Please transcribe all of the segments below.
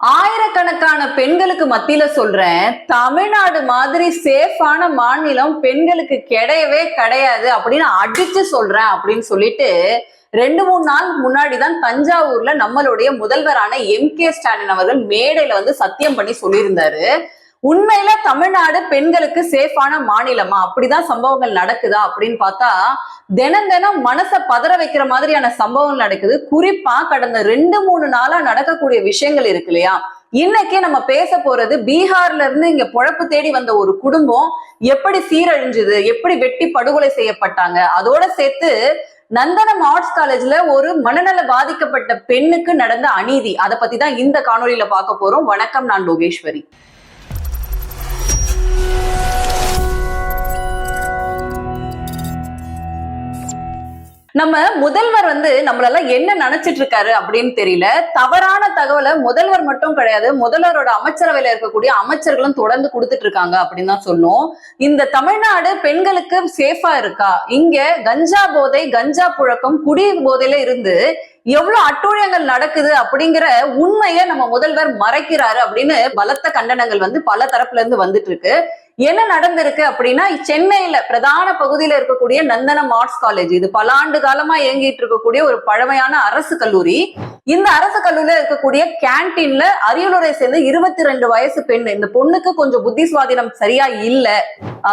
ஆயிரக்கணக்கான பெண்களுக்கு மத்தியில சொல்றேன் தமிழ்நாடு மாதிரி சேஃபான மாநிலம் பெண்களுக்கு கிடையவே கிடையாது அப்படின்னு அடிச்சு சொல்றேன் அப்படின்னு சொல்லிட்டு ரெண்டு மூணு நாள் முன்னாடி தான் தஞ்சாவூர்ல நம்மளுடைய முதல்வரான எம் கே ஸ்டாலின் அவர்கள் மேடையில வந்து சத்தியம் பண்ணி சொல்லியிருந்தாரு. உண்மையில தமிழ்நாடு பெண்களுக்கு சேஃபான மாநிலமா? அப்படிதான் சம்பவங்கள் நடக்குதா? அப்படின்னு பார்த்தா தினம் தினம் மனசை பதற வைக்கிற மாதிரியான சம்பவங்கள் நடக்குது. குறிப்பா கடந்த ரெண்டு மூணு நாளா நடக்கக்கூடிய விஷயங்கள் இருக்கு இல்லையா? இன்னைக்கு நம்ம பேச போறது பீகார்ல இருந்து இங்க பொழப்பு தேடி வந்த ஒரு குடும்பம் எப்படி சீரழிஞ்சுது எப்படி வெட்டி படுகொலை செய்யப்பட்டாங்க? அதோட சேர்த்து நந்தனம் ஆர்ட்ஸ் காலேஜ்ல ஒரு மனநல பாதிக்கப்பட்ட பெண்ணுக்கு நடந்த அநீதி. அதை பத்தி தான் இந்த காணொலியில பார்க்க போறோம். வணக்கம் நான் லோகேஸ்வரி. நம்ம முதல்வர் வந்து நம்மளெல்லாம் என்ன நினைச்சிட்டு இருக்காரு அப்படின்னு தெரியல. தவறான தகவலை முதல்வர் மட்டும் கிடையாது முதல்வரோட அமைச்சரவையில இருக்கக்கூடிய அமைச்சர்களும் தொடர்ந்து கொடுத்துட்டு இருக்காங்க அப்படின்னு தான் சொன்னோம் இந்த தமிழ்நாடு பெண்களுக்கு சேஃபா இருக்கா? இங்க கஞ்சா போதை கஞ்சா புழக்கம் குடி போதையில இருந்து எவ்வளவு அட்டூழியங்கள் நடக்குது அப்படிங்கிற உண்மையை நம்ம முதல்வர் மறைக்கிறாரு அப்படின்னு பலத்த கண்டனங்கள் வந்து பல தரப்புல இருந்து வந்துட்டு இருக்கு. என்ன நடந்திருக்கு அப்படின்னா சென்னையில பிரதான பகுதியில இருக்கக்கூடிய நந்தனம் ஆர்ட்ஸ் காலேஜ் இது பல ஆண்டு காலமா இயங்கிட்டு இருக்கக்கூடிய ஒரு பழமையான அரசு கல்லூரி. இந்த அரசு கல்லூரியில இருக்கக்கூடிய கேன்டீன்ல அரியலூரை சேர்ந்து இருபத்தி ரெண்டு வயசு பெண் இந்த பொண்ணுக்கு கொஞ்சம் புத்தி சுவாதீனம் சரியா இல்ல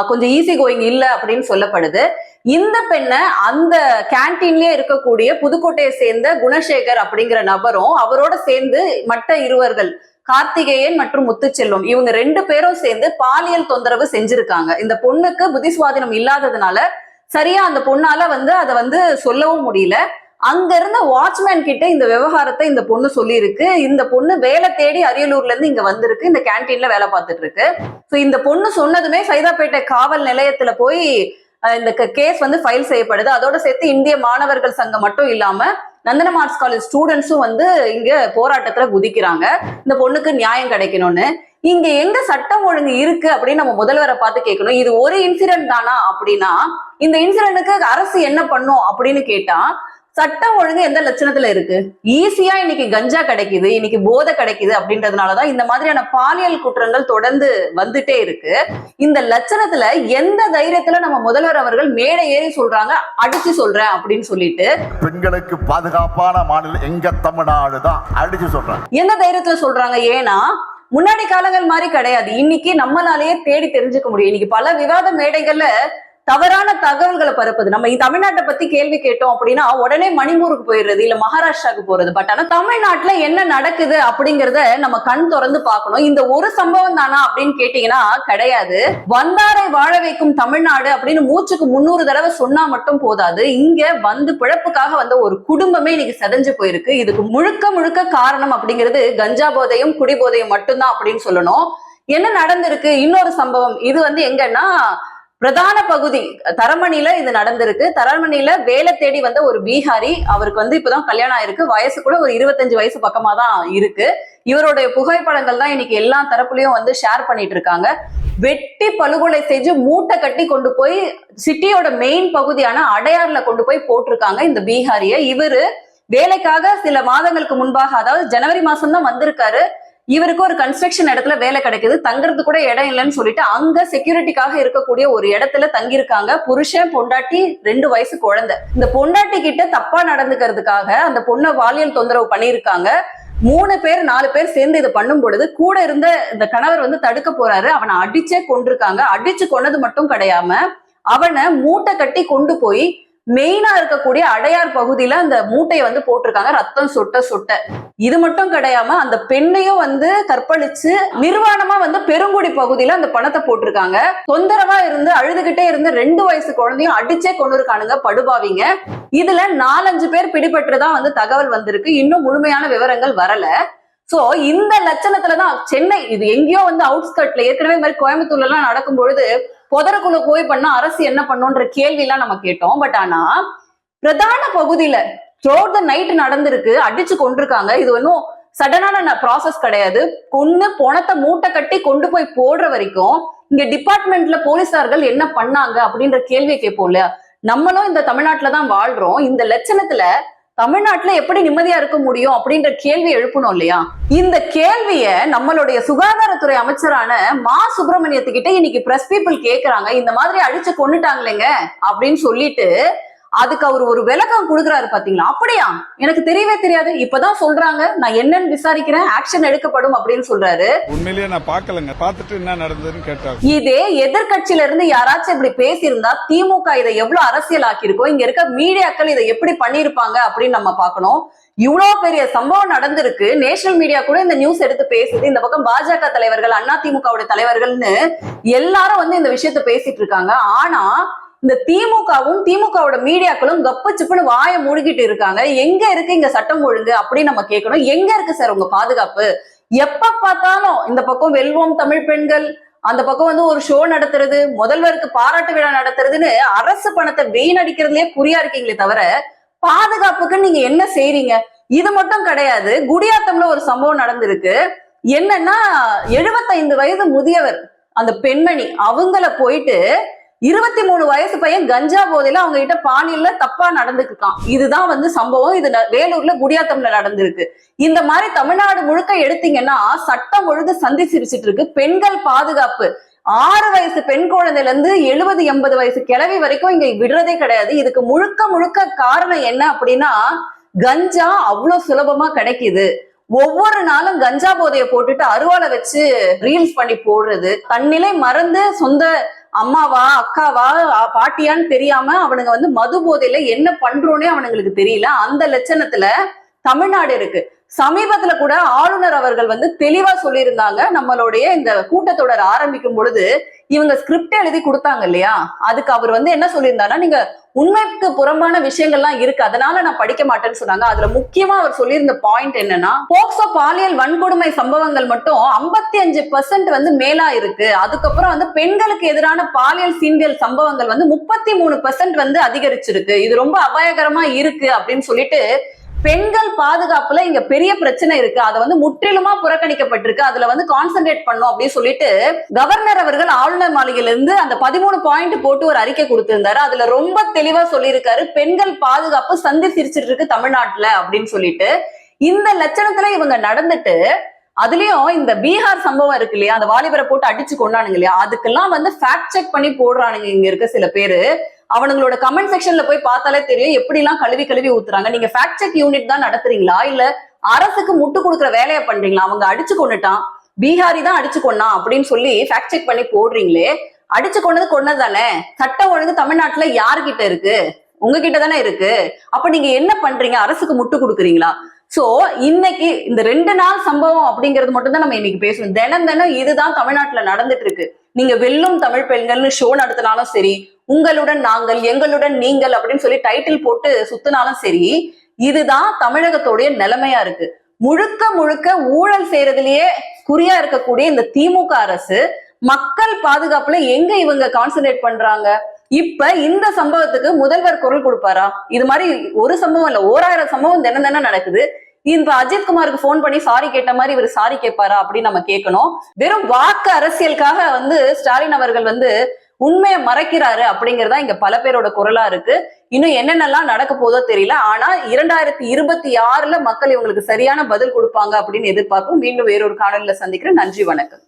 கொஞ்சம் ஈஸி கோயிங் இல்ல அப்படின்னு சொல்லப்படுது. இந்த பெண்ணை அந்த கேன்டீன்லயே இருக்கக்கூடிய புதுக்கோட்டையை சேர்ந்த குணசேகர் அப்படிங்கிற நபரும் அவரோட சேர்ந்து மற்ற இருவர்கள் கார்த்திகேயன் மற்றும் முத்துச்செல்வம். இவங்க ரெண்டு பேரும் சேர்ந்து பாலியல் தொந்தரவு செஞ்சிருக்காங்க. இந்த பொண்ணுக்கு புத்தி சுவாதீனம் இல்லாததுனால சரியா அந்த பொண்ணால வந்து அதை வந்து சொல்லவும் முடியல. அங்க இருந்த வாட்ச்மேன் கிட்ட இந்த விவகாரத்தை இந்த பொண்ணு சொல்லியிருக்கு. இந்த பொண்ணு வேலை தேடி அரியலூர்ல இருந்து இங்க வந்திருக்கு. இந்த கேன்டீன்ல வேலை பார்த்துட்டு இருக்கு ஸோ இந்த பொண்ணு சொன்னதுமே சைதாப்பேட்டை காவல் நிலையத்துல போய் இந்த கேஸ் வந்து ஃபைல் செய்யப்படுது. அதோட சேர்த்து இந்திய மாணவர்கள் சங்கம் மட்டும் இல்லாம நந்தனம் ஆர்ட்ஸ் காலேஜ் ஸ்டூடெண்ட்ஸும் வந்து இங்க போராட்டத்துல குதிக்கிறாங்க. இந்த பொண்ணுக்கு நியாயம் கிடைக்கணும்னு. இங்க எங்க சட்டம் ஒழுங்கு இருக்கு அப்படின்னு நம்ம முதல்வரை பார்த்து கேட்கணும். இது ஒரு இன்சிடென்ட் தானா அப்படின்னா இந்த இன்சிடென்ட்டுக்கு அரசு என்ன பண்ணும் அப்படின்னு கேட்டா சட்டம் ஒழுங்கு எந்த லட்சணத்துல இருக்கு? ஈஸியா இன்னைக்கு கஞ்சா கிடைக்குது இன்னைக்கு போதை கிடைக்குது அப்படின்றதுனாலதான் இந்த மாதிரியான பாலியல் குற்றங்கள் தொடர்ந்து வந்துட்டே இருக்கு. இந்த லட்சணத்துல எந்த தைரியத்துல நம்ம முதல்வர் அவர்கள் மேடை ஏறி சொல்றாங்க அடிச்சு சொல்றேன் அப்படின்னு சொல்லிட்டு பெண்களுக்கு பாதுகாப்பான மாநிலம் எங்க தமிழ்நாடு தான் அடிச்சு சொல்றேன். எந்த தைரியத்துல சொல்றாங்க? ஏன்னா முன்னாடி காலங்கள் மாதிரி கிடையாது. இன்னைக்கு நம்மளாலேயே தேடி தெரிஞ்சுக்க முடியும். இன்னைக்கு பல விவாத மேடைகள்ல தவறான தகவல்களை பரப்புது. நம்ம இந்த தமிழ்நாட்டை பத்தி கேள்வி கேட்டோம் அப்படின்னா உடனே மணிப்பூருக்கு போயிடுறது இல்ல மகாராஷ்டிராவுக்கு போறது. பட் ஆனா தமிழ்நாட்டுல என்ன நடக்குது அப்படிங்கறத நம்ம கண் திறந்து பார்க்கணும். இந்த ஒரு சம்பவம் தானா அப்படின்னு கேட்டீங்கன்னா கிடையாது. வந்தாரை வாழ வைக்கும் தமிழ்நாடு அப்படின்னு மூச்சுக்கு முன்னூறு தடவை சொன்னா மட்டும் போதாது. இங்க வந்து பிழப்புக்காக வந்த ஒரு குடும்பமே இன்னைக்கு செதஞ்சு போயிருக்கு. இதுக்கு முழுக்க முழுக்க காரணம் அப்படிங்கிறது கஞ்சா போதையும் குடி போதையும் மட்டும்தான் அப்படின்னு சொல்லணும். என்ன நடந்திருக்கு? இன்னொரு சம்பவம். இது வந்து எங்கன்னா பிரதான பகுதி தரமணில இது நடந்திருக்கு. தரமணில வேலை தேடி வந்த ஒரு பீகாரி அவருக்கு வந்து இப்பதான் கல்யாணம் ஆயிருக்கு. வயசு கூட ஒரு இருபத்தஞ்சு வயசு பக்கமா தான் இருக்கு. இவருடைய புகைப்படங்கள் தான் இன்னைக்கு எல்லா தரப்புலயும் வந்து ஷேர் பண்ணிட்டு இருக்காங்க. வெட்டி படுகொலை செஞ்சு மூட்டை கட்டி கொண்டு போய் சிட்டியோட மெயின் பகுதியான அடையாறுல கொண்டு போய் போட்டிருக்காங்க இந்த பீகாரிய. இவரு வேலைக்காக சில மாதங்களுக்கு முன்பாக அதாவது ஜனவரி மாசம் தான் வந்திருக்காரு. இவருக்கு ஒரு கன்ஸ்ட்ரக்ஷன் இடத்துல வேலை கிடைக்குது. தங்குறது கூட இடம் இல்லைன்னு சொல்லிட்டு அங்க செக்யூரிட்டிக்காக இருக்கக்கூடிய ஒரு இடத்துல தங்கியிருக்காங்க. புருஷன் பொண்டாட்டி ரெண்டு வயசு குழந்தை. இந்த பொண்டாட்டி கிட்ட தப்பா நடந்துக்கிறதுக்காக அந்த பொண்ணை பாலியல் தொந்தரவு பண்ணியிருக்காங்க. மூணு பேர் நாலு பேர் சேர்ந்து இதை பண்ணும் பொழுது கூட இருந்த இந்த கணவர் வந்து தடுக்க போறாரு. அவனை அடிச்சே கொண்டிருக்காங்க அடிச்சு கொன்னது மட்டும் கிடையாம அவனை மூட்டை கட்டி கொண்டு போய் மெயினா இருக்கக்கூடிய அடையார் பகுதியில அந்த மூட்டையை வந்து போட்டிருக்காங்க. ரத்தம் சொட்ட சொட்ட. இது மட்டும் கிடையாம அந்த பெண்ணையும் வந்து கற்பழிச்சு நிர்வாணமா வந்து பெருங்குடி பகுதியில அந்த பணத்தை போட்டிருக்காங்க. தொந்தரவா இருந்து அழுதுகிட்டே இருந்து ரெண்டு வயசு குழந்தையும் அடிச்சே கொண்டு இருக்கானுங்க படுபாவிங்க. இதுல நாலஞ்சு பேர் பிடிபட்டுதான் வந்து தகவல் வந்திருக்கு. இன்னும் முழுமையான விவரங்கள் வரல. சோ இந்த லட்சணத்துலதான் சென்னை இது எங்கேயோ வந்து அவுட்ஸ்கட்ல ஏற்கனவே இந்த மாதிரி கோயம்புத்தூர்ல எல்லாம் நடக்கும் பொழுது புதருக்குள்ள போய் பண்ணா அரசு என்ன பண்ணுன்ற கேள்வி எல்லாம் நம்ம கேட்டோம். பட் ஆனா பிரதான பகுதியில த்ரோட் த நைட் நடந்திருக்கு அடிச்சு கொண்டிருக்காங்க. இது ஒன்றும் சடனான ப்ராசஸ் கிடையாது. கொன்னு பணத்தை மூட்டை கட்டி கொண்டு போய் போடுற வரைக்கும் இங்க டிபார்ட்மெண்ட்ல போலீசார்கள் என்ன பண்ணாங்க அப்படின்ற கேள்வியை கேட்போம் இல்லையா? நம்மளும் இந்த தமிழ்நாட்டுல தான் வாழ்றோம். இந்த லட்சணத்துல தமிழ்நாட்டுல எப்படி நிம்மதியா இருக்க முடியும் அப்படின்ற கேள்வி எழுப்பணும் இல்லையா? இந்த கேள்விய நம்மளுடைய சுகாதாரத்துறை அமைச்சரான மா சுப்பிரமணியத்துக்கிட்ட இன்னைக்கு பிரஸ் பீப்புள் கேக்குறாங்க. இந்த மாதிரி அழிச்சு கொன்னுட்டாங்களேங்க அப்படின்னு சொல்லிட்டு அதுக்கு அவர் ஒரு விளக்கம் கொடுக்குறாரு பாத்தீங்களா? அப்படியா? எனக்கு தெரியவே தெரியாது. இப்பதான் சொல்றாங்க. நான் என்னன்னு விசாரிக்கிறேன். ஆக்ஷன் எடுக்கப்படும் அப்படின்னு சொல்றாரு. உண்மையிலேயே நான் பார்க்கலங்க. பார்த்துட்டு என்ன நடந்ததுன்னு கேட்டாங்க. இதே எதிர்க்கட்சியில இருந்து யாராச்சும் இப்படி பேசியிருந்தா திமுக இதை எவ்வளவு அரசியல் ஆக்கியிருக்கோம் இங்க இருக்க மீடியாக்கள் இதை எப்படி பண்ணிருப்பாங்க அப்படின்னு நம்ம பார்க்கணும். இவ்வளவு பெரிய சம்பவம் நடந்திருக்கு. நேஷனல் மீடியா கூட இந்த நியூஸ் எடுத்து பேசுது. இந்த பக்கம் பாஜக தலைவர்கள் அண்ணா திமுகவுடைய தலைவர்கள்னு எல்லாரும் வந்து இந்த விஷயத்த பேசிட்டு இருக்காங்க. ஆனா இந்த திமுகவும் திமுகவோட மீடியாக்களும் கப்பு சிப்புன்னு வாயை மூழ்கிட்டு இருக்காங்க. எங்க இருக்கு இங்க சட்டம் ஒழுங்கு அப்படின்னு நம்ம கேட்கணும். எங்க இருக்கு சார் உங்க பாதுகாப்பு? எப்ப பார்த்தாலும் இந்த பக்கம் வெல்வோம் தமிழ் பெண்கள் அந்த பக்கம் வந்து ஒரு ஷோ நடத்துறது முதல்வருக்கு பாராட்டு விழா நடத்துறதுன்னு அரசு பணத்தை வீணடிக்கிறதுலயே குறியா இருக்கீங்களே தவிர பாதுகாப்புக்கு நீங்க என்ன செய்றீங்க? இது மட்டும் கிடையாது. குடியாத்தம்ல ஒரு சம்பவம் நடந்திருக்கு. என்னன்னா எழுபத்தைந்து வயது முதியவர் அந்த பெண்மணி அவங்கள போயிட்டு இருபத்தி மூணு வயசு பையன் கஞ்சா போதையில அவங்க கிட்ட பாலியல்ல தப்பா நடந்துருக்கான் இதுதான் வந்து சம்பவம். இது ந- வேலூர்ல குடியாத்தம்ல நடந்திருக்கு. இந்த மாதிரி தமிழ்நாடு முழுக்க எடுத்தீங்கன்னா சட்டம் ஒழுங்கு சந்தி சிரிச்சிட்டு இருக்கு. பெண்கள் பாதுகாப்பு. ஆறு வயசு பெண் குழந்தையில இருந்து எழுபது எண்பது வயசு கிளவி வரைக்கும் இங்க விடுறதே கிடையாது. இதுக்கு முழுக்க முழுக்க காரணம் என்ன அப்படின்னா கஞ்சா அவ்வளவு சுலபமா கிடைக்குது. ஒவ்வொரு நாளும் கஞ்சா போதையை போட்டுட்டு அருவாளை வச்சு ரீல்ஸ் பண்ணி போடுறது. தன்னிலை மறந்து சொந்த அம்மாவா அக்காவா பாட்டியான்னு தெரியாம அவனுங்க வந்து மது போதையில என்ன பண்றோன்னே அவனுங்களுக்கு தெரியல. அந்த லட்சணத்துல தமிழ்நாடு இருக்கு. சமீபத்துல கூட ஆளுநர் அவர்கள் வந்து தெளிவா சொல்லியிருந்தாங்க. நம்மளுடைய இந்த கூட்டத்தொடர் ஆரம்பிக்கும் பொழுது இவங்க ஸ்கிரிப்ட் எழுதி கொடுத்தாங்க இல்லையா? அதுக்கு அவர் வந்து என்ன சொல்லியிருந்தாருன்னா நீங்க உண்மைக்கு புறம்பான விஷயங்கள்லாம் இருக்கு. அதனால நான் படிக்க மாட்டேன்னு சொன்னாங்க. அதுல முக்கியமா அவர் சொல்லியிருந்த பாயிண்ட் என்னன்னா போக்சோ பாலியல் வன்கொடுமை சம்பவங்கள் மட்டும் 55% அஞ்சு வந்து மேலா இருக்கு. அதுக்கப்புறம் வந்து பெண்களுக்கு எதிரான பாலியல் சீண்டியல் சம்பவங்கள் வந்து முப்பத்தி மூணு வந்து அதிகரிச்சிருக்கு. இது ரொம்ப அபாயகரமா இருக்கு அப்படின்னு சொல்லிட்டு பெண்கள் பாதுகாப்புல இங்க பெரிய பிரச்சனை இருக்கு. அதை வந்து முற்றிலுமா புறக்கணிக்கப்பட்டிருக்கு. அதுல வந்து கான்சென்ட்ரேட் பண்ணும் அப்படின்னு சொல்லிட்டு கவர்னர் அவர்கள் ஆளுநர் மாளிகையில இருந்து அந்த பதிமூணு பாயிண்ட் போட்டு ஒரு அறிக்கை கொடுத்திருந்தாரு. அதுல ரொம்ப தெளிவா சொல்லியிருக்காரு பெண்கள் பாதுகாப்பு சந்தி சிரிச்சிட்டு இருக்கு தமிழ்நாட்டுல அப்படின்னு சொல்லிட்டு. இந்த லட்சணத்துல இவங்க நடந்துட்டு அதுலயும் இந்த பீகார் சம்பவம் இருக்கு இல்லையா? அந்த வாலிபரை போட்டு அடிச்சு கொண்டானுங்க இல்லையா? அதுக்கெல்லாம் வந்து ஃபேக்ட் செக் பண்ணி போடுறானுங்க இங்க இருக்க சில பேரு. அவனுங்களோட கமெண்ட் செக்ஷன்ல போய் பார்த்தாலே தெரியும் எப்படி எல்லாம் கழுவி கழுவி ஊத்துறாங்க. நீங்க ஃபேக்ட் செக் யூனிட் தான் நடத்துறீங்களா? இல்ல அரசுக்கு முட்டு கொடுக்குற வேலையை பண்றீங்களா? அவங்க அடிச்சு கொண்டுட்டான் பீகாரி தான் அடிச்சு கொண்டான் அப்படின்னு சொல்லி ஃபேக்ட் செக் பண்ணி போடுறீங்களே. அடிச்சு கொண்டது கொண்டது தானே சட்ட ஒழுங்கு தமிழ்நாட்டுல யாருகிட்ட இருக்கு? உங்ககிட்ட தானே இருக்கு. அப்ப நீங்க என்ன பண்றீங்க? அரசுக்கு முட்டு கொடுக்குறீங்களா? சோ இன்னைக்கு இந்த ரெண்டு நாள் சம்பவம் அப்படிங்கிறது மட்டும் தான் நம்ம இன்னைக்கு பேசணும். தினம் தினம் இதுதான் தமிழ்நாட்டுல நடந்துட்டு இருக்கு. நீங்க வெல்லும் தமிழ் பெண்கள்னு ஷோ நடத்தினாலும் சரி உங்களுடன் நாங்கள் எங்களுடன் நீங்கள் அப்படின்னு சொல்லி டைட்டில் போட்டு சுத்தினாலும் சரி இதுதான் தமிழகத்தோடைய நிலைமையா இருக்கு. முழுக்க முழுக்க ஊழல் செய்யறதுலயே குறியா இருக்கக்கூடிய இந்த திமுக அரசு மக்கள் பாதுகாப்புல எங்க இவங்க கான்சென்ட்ரேட் பண்றாங்க? இப்ப இந்த சம்பவத்துக்கு முதல்வர் குரல் கொடுப்பாரா? இது மாதிரி ஒரு சம்பவம் இல்ல ஓராயிரம் சம்பவம் தினம் தினம் நடக்குது. இந்த அஜித் குமாருக்கு பண்ணி சாரி கேட்ட மாதிரி இவர் சாரி கேட்பாரா அப்படின்னு நம்ம கேட்கணும். வெறும் வாக்கு அரசியலுக்காக வந்து ஸ்டாலின் அவர்கள் வந்து உண்மையை மறைக்கிறாரு அப்படிங்கறதா இங்க பல பேரோட குரலா இருக்கு. இன்னும் என்னென்னலாம் நடக்க போதோ தெரியல. ஆனா இரண்டாயிரத்தி இருபத்தி ஆறுல மக்கள் இவங்களுக்கு சரியான பதில் கொடுப்பாங்க அப்படின்னு எதிர்பார்க்கும். மீண்டும் வேறொரு காணொலியில சந்திக்கிறேன். நன்றி வணக்கம்.